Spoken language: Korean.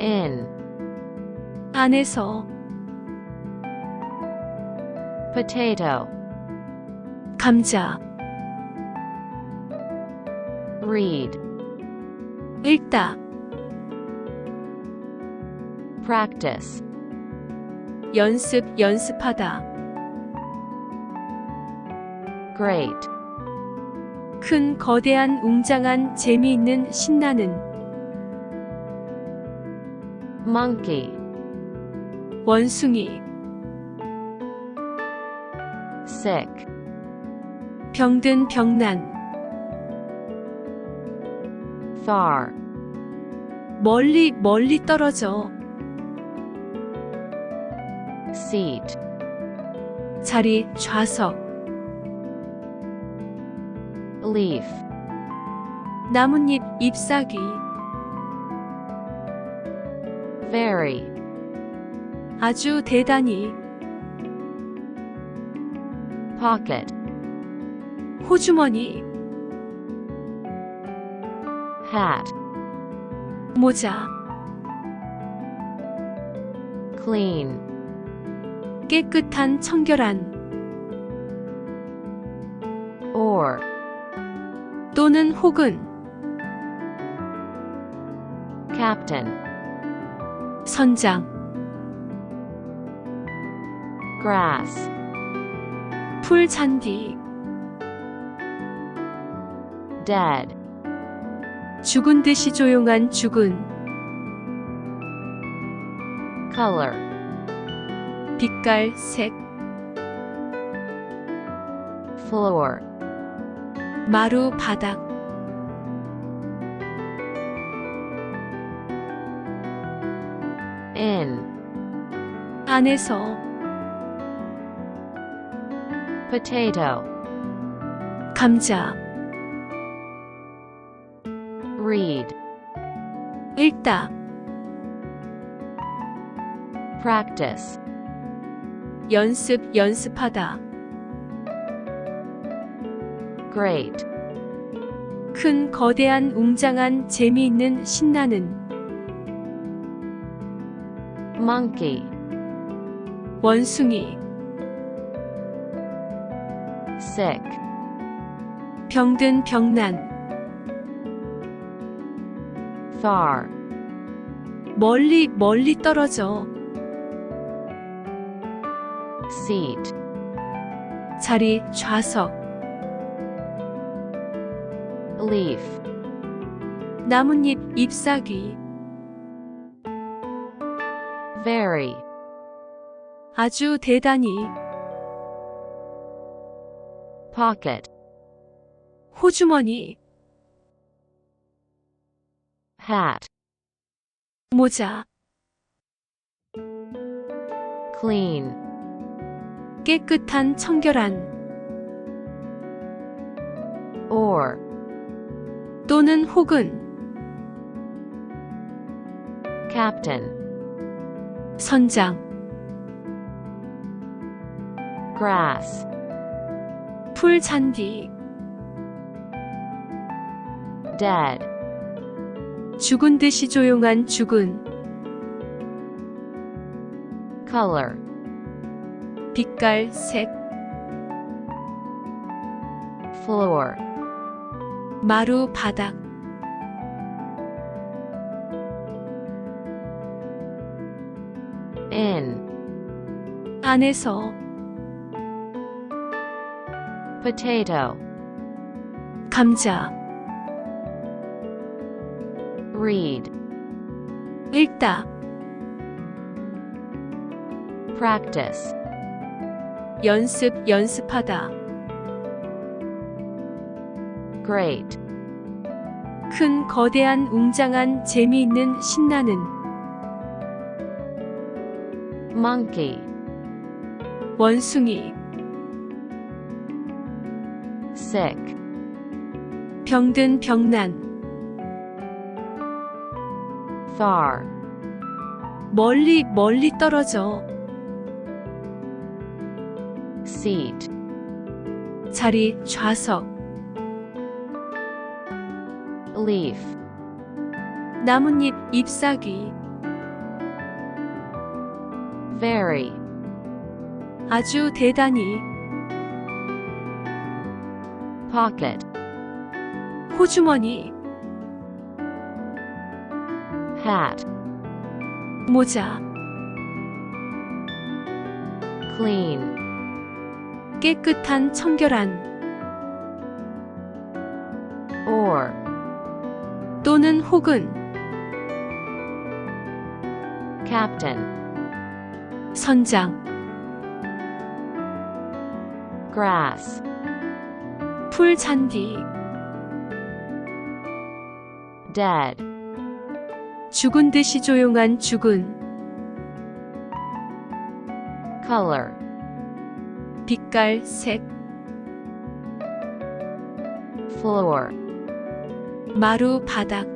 in, 안에서 potato, 감자 read, 읽다 practice, 연습 연습하다 great, 큰 거대한 웅장한 재미있는 신나는 monkey, 원숭이. Sick, 병든 병난. Far, 멀리 멀리 떨어져. Seat, 자리 좌석. Leaf, 나뭇잎 잎사귀 very, 아주 대단히 pocket, 호주머니 hat, 모자 clean, 깨끗한 청결한 or, 또는 혹은 captain, 선장 grass, 풀 잔디 dead, 죽은 듯이 조용한 죽은 color, 빛깔 색 floor, 마루 바닥 in, 안에서 potato, 감자. Read, 읽다. Practice, 연습 연습하다. Great, 큰 거대한 웅장한 재미있는 신나는 monkey, 원숭이. Sick, 병든 병난. Far, 멀리 멀리 떨어져. Seat, 자리 좌석. Leaf, 나뭇잎 잎사귀 very, 아주 대단히 pocket, 호주머니 hat, 모자 clean, 깨끗한 청결한 or, 또는 혹은 captain, 선장 grass, 풀 잔디 dead, 죽은 듯이 조용한 죽은 color, 빛깔 색 floor, 마루 바닥 in, 안에서 potato, 감자. Read, 읽다. Practice, 연습 연습하다. Great, 큰 거대한 웅장한 재미있는 신나는 monkey, 원숭이. Sick, 병든 병난. Far, 멀리 멀리 떨어져. Seat, 자리 좌석. Leaf, 나뭇잎 잎사귀 very, 아주 대단히, pocket, 호주머니, hat, 모자, clean, 깨끗한 청결한, or, 또는 혹은, captain, 선장, grass, 풀 잔디, dead, 죽은 듯이 조용한 죽은, color, 빛깔, 색, floor, 마루, 바닥,